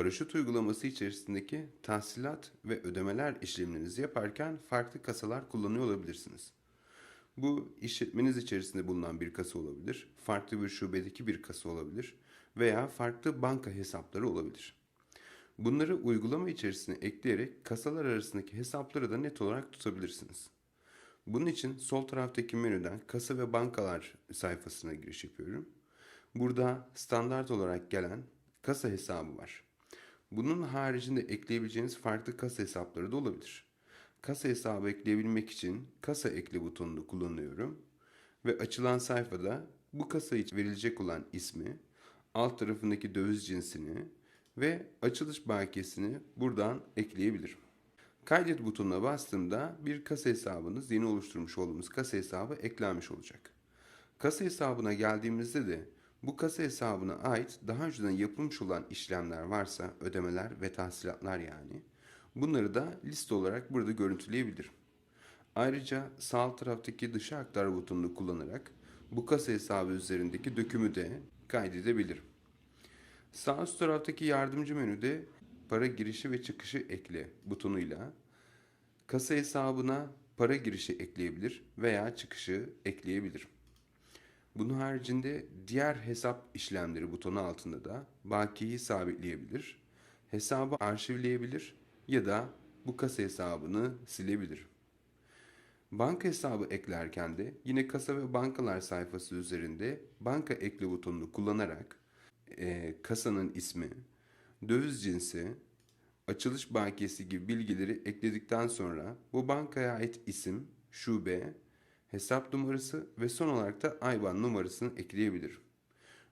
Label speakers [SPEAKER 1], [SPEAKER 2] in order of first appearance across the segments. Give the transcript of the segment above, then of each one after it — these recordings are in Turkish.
[SPEAKER 1] Paraşüt uygulaması içerisindeki tahsilat ve ödemeler işlemlerinizi yaparken farklı kasalar kullanıyor olabilirsiniz. Bu işletmeniz içerisinde bulunan bir kasa olabilir, farklı bir şubedeki bir kasa olabilir veya farklı banka hesapları olabilir. Bunları uygulama içerisine ekleyerek kasalar arasındaki hesapları da net olarak tutabilirsiniz. Bunun için sol taraftaki menüden kasa ve bankalar sayfasına giriş yapıyorum. Burada standart olarak gelen kasa hesabı var. Bunun haricinde ekleyebileceğiniz farklı kasa hesapları da olabilir. Kasa hesabı ekleyebilmek için kasa ekle butonunu kullanıyorum ve açılan sayfada bu kasa için verilecek olan ismi, alt tarafındaki döviz cinsini ve açılış bakiyesini buradan ekleyebilirim. Kaydet butonuna bastığımda bir kasa hesabınız yeni oluşturmuş olduğumuz kasa hesabı eklenmiş olacak. Kasa hesabına geldiğimizde de bu kasa hesabına ait daha önceden yapılmış olan işlemler varsa ödemeler ve tahsilatlar yani bunları da liste olarak burada görüntüleyebilirim. Ayrıca sağ taraftaki dışa aktar butonunu kullanarak bu kasa hesabı üzerindeki dökümü de kaydedebilirim. Sağ üst taraftaki yardımcı menüde para girişi ve çıkışı ekle butonuyla kasa hesabına para girişi ekleyebilir veya çıkışı ekleyebilirim. Bunun haricinde diğer hesap işlemleri butonu altında da bakiyi sabitleyebilir, hesabı arşivleyebilir ya da bu kasa hesabını silebilir. Banka hesabı eklerken de yine kasa ve bankalar sayfası üzerinde banka ekle butonunu kullanarak e, kasanın ismi, döviz cinsi, açılış bakiyesi gibi bilgileri ekledikten sonra bu bankaya ait isim, şube, hesap numarası ve son olarak da IBAN numarasını ekleyebilirim.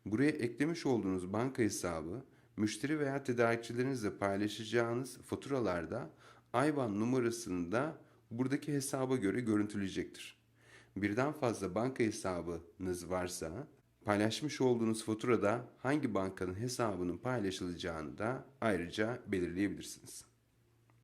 [SPEAKER 1] Buraya eklemiş olduğunuz banka hesabı müşteri veya tedarikçilerinizle paylaşacağınız faturalarda IBAN numarasını da buradaki hesaba göre görüntüleyecektir. Birden fazla banka hesabınız varsa paylaşmış olduğunuz faturada hangi bankanın hesabının paylaşılacağını da ayrıca belirleyebilirsiniz.